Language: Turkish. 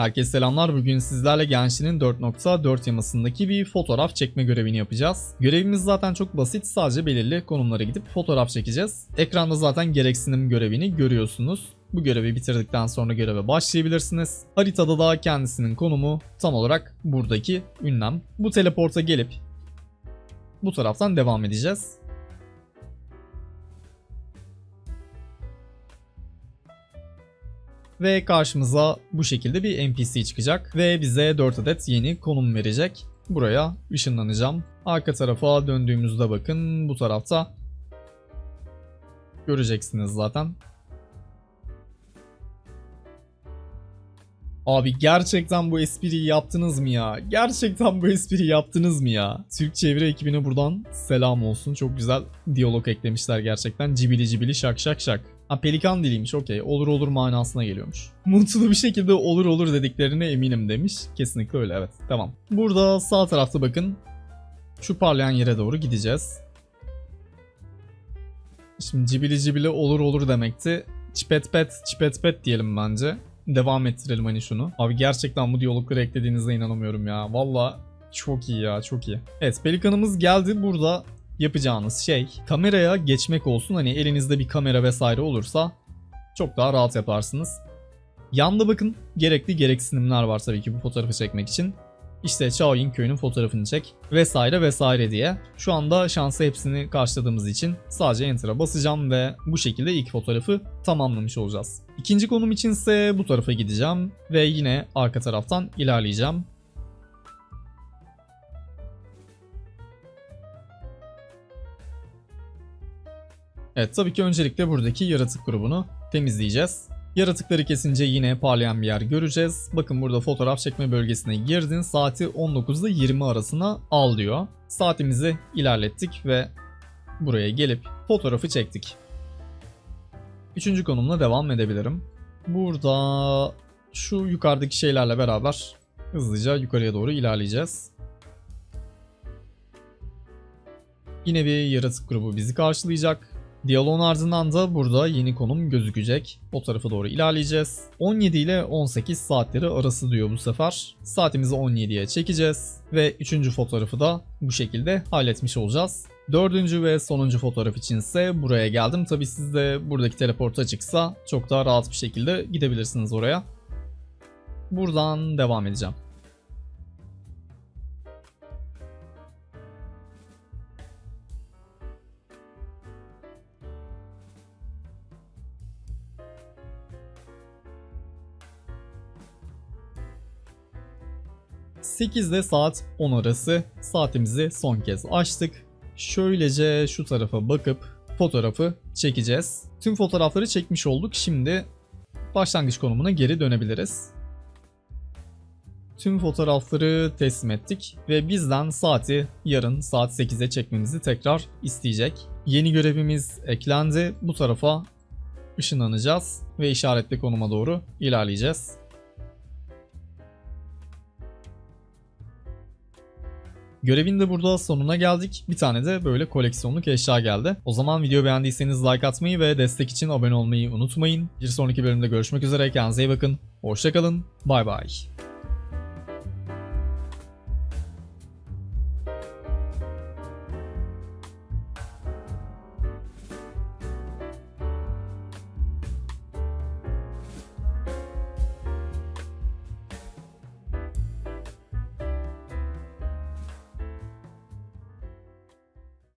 Herkese selamlar. Bugün sizlerle Genshin'in 4.4 yamasındaki bir fotoğraf çekme görevini yapacağız. Görevimiz zaten çok basit. Sadece belirli konumlara gidip fotoğraf çekeceğiz. Ekranda zaten gereksinim görevini görüyorsunuz. Bu görevi bitirdikten sonra göreve başlayabilirsiniz. Haritada da kendisinin konumu tam olarak buradaki ünlem. Bu teleporta gelip bu taraftan devam edeceğiz. Ve karşımıza bu şekilde bir NPC çıkacak ve bize 4 adet yeni konum verecek. Buraya ışınlanacağım. Arka tarafa döndüğümüzde bakın bu tarafta göreceksiniz zaten. Abi gerçekten bu espriyi yaptınız mı ya? Gerçekten bu espriyi yaptınız mı ya? Türk çeviri ekibine buradan selam olsun. Çok güzel diyalog eklemişler gerçekten. Cibili cibili şak şak şak. Ha pelikan diliymiş okey. Olur olur manasına geliyormuş. Mutlu bir şekilde olur olur dediklerine eminim demiş. Kesinlikle öyle evet. Tamam. Burada sağ tarafta bakın. Şu parlayan yere doğru gideceğiz. Şimdi cibili cibili olur olur demekti. Çipet pet çipet pet diyelim bence. Devam ettirelim hani şunu. Abi gerçekten bu diyalogları eklediğinize inanamıyorum ya. Valla çok iyi ya çok iyi. Evet pelikanımız geldi. Burada yapacağınız şey kameraya geçmek olsun. Hani elinizde bir kamera vesaire olursa çok daha rahat yaparsınız. Yanda bakın gerekli gereksinimler var tabii ki bu fotoğrafı çekmek için. İşte Chaoyin köyünün fotoğrafını çek vesaire vesaire diye. Şu anda şansı hepsini karşıladığımız için sadece Enter'a basacağım ve bu şekilde ilk fotoğrafı tamamlamış olacağız. İkinci konum içinse bu tarafa gideceğim ve yine arka taraftan ilerleyeceğim. Evet tabii ki öncelikle buradaki yaratık grubunu temizleyeceğiz. Yaratıkları kesince yine parlayan bir yer göreceğiz. Bakın burada fotoğraf çekme bölgesine girdin. Saati 19 ile 20 arasına al diyor. Saatimizi ilerlettik ve buraya gelip fotoğrafı çektik. Üçüncü konumla devam edebilirim. Burada şu yukarıdaki şeylerle beraber hızlıca yukarıya doğru ilerleyeceğiz. Yine bir yaratık grubu bizi karşılayacak. Diyaloğun ardından da burada yeni konum gözükecek. O tarafa doğru ilerleyeceğiz. 17 ile 18 saatleri arası diyor bu sefer. Saatimizi 17'ye çekeceğiz. Ve üçüncü fotoğrafı da bu şekilde halletmiş olacağız. Dördüncü ve sonuncu fotoğraf içinse buraya geldim. Tabi siz de buradaki teleport açıksa çok daha rahat bir şekilde gidebilirsiniz oraya. Buradan devam edeceğim. İle saat 10 arası saatimizi son kez açtık. Şöylece şu tarafa bakıp fotoğrafı çekeceğiz. Tüm fotoğrafları çekmiş olduk. Şimdi başlangıç konumuna geri dönebiliriz. Tüm fotoğrafları teslim ettik ve bizden saati yarın saat 8'e çekmemizi tekrar isteyecek. Yeni görevimiz eklendi. Bu tarafa ışınlanacağız ve işaretli konuma doğru ilerleyeceğiz. Görevin de burada sonuna geldik. Bir tane de böyle koleksiyonluk eşya geldi. O zaman video beğendiyseniz like atmayı ve destek için abone olmayı unutmayın. Bir sonraki bölümde görüşmek üzere. Kendinize iyi bakın. Hoşçakalın. Bay bay.